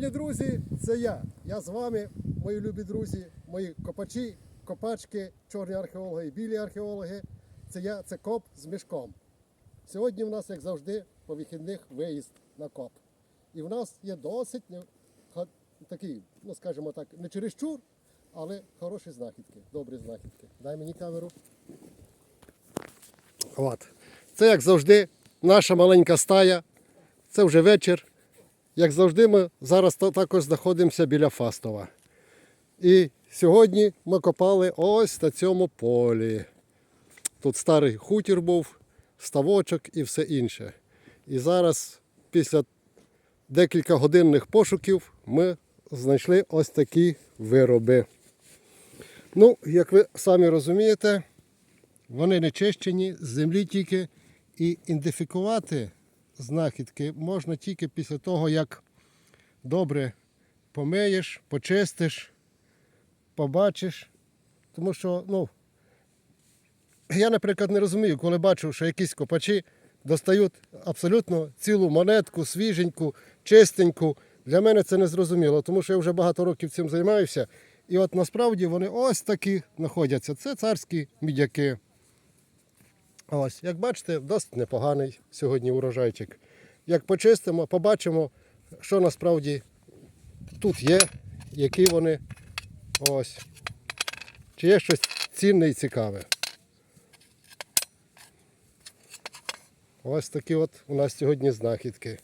Шановні друзі, це я. Я з вами, мої любі друзі, мої копачі, копачки, чорні археологи і білі археологи. Це я, це коп з мішком. Сьогодні в нас, як завжди, по вихідних виїзд на коп. І в нас є досить такі, ну скажімо так, не чересчур, але хороші знахідки, добрі знахідки. Дай мені камеру. От. Це як завжди, наша маленька стая. Це вже вечір. Як завжди, ми зараз також знаходимося біля Фастова. І сьогодні ми копали ось на цьому полі. Тут старий хутір був, ставочок і все інше. І зараз, після декілька годинних пошуків, ми знайшли ось такі вироби. Ну, як ви самі розумієте, вони не чищені, з землі тільки і ідентифікувати знахідки можна тільки після того, як добре помиєш, почистиш, побачиш. Тому що, ну, я, наприклад, не розумію, коли бачу, що якісь копачі достають абсолютно цілу монетку, свіженьку, чистеньку. Для мене це не зрозуміло, тому що я вже багато років цим займаюся. І от насправді вони ось такі знаходяться. Це царські мідяки. Ось, як бачите, досить непоганий сьогодні урожайчик. Як почистимо, побачимо, що насправді тут є, які вони. Ось. Чи є щось цінне і цікаве. Ось такі от у нас сьогодні знахідки.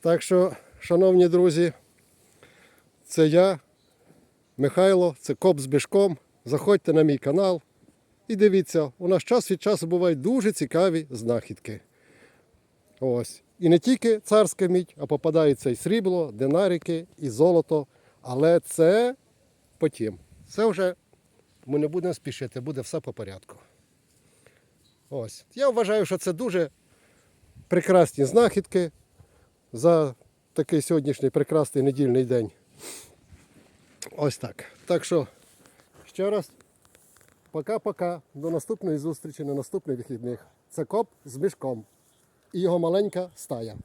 Так що, шановні друзі, це я, Михайло, це коп з бішком. Заходьте на мій канал. І дивіться, у нас час від часу бувають дуже цікаві знахідки. Ось. І не тільки царська мідь, а попадається і срібло, динарики, і золото. Але це потім. Це вже ми не будемо спішити, буде все по порядку. Ось. Я вважаю, що це дуже прекрасні знахідки за такий сьогоднішній прекрасний недільний день. Ось так. Так що, ще раз. Пока-пока. До наступної зустрічі на наступних вихідних. Це коп з мішком і його маленька стая.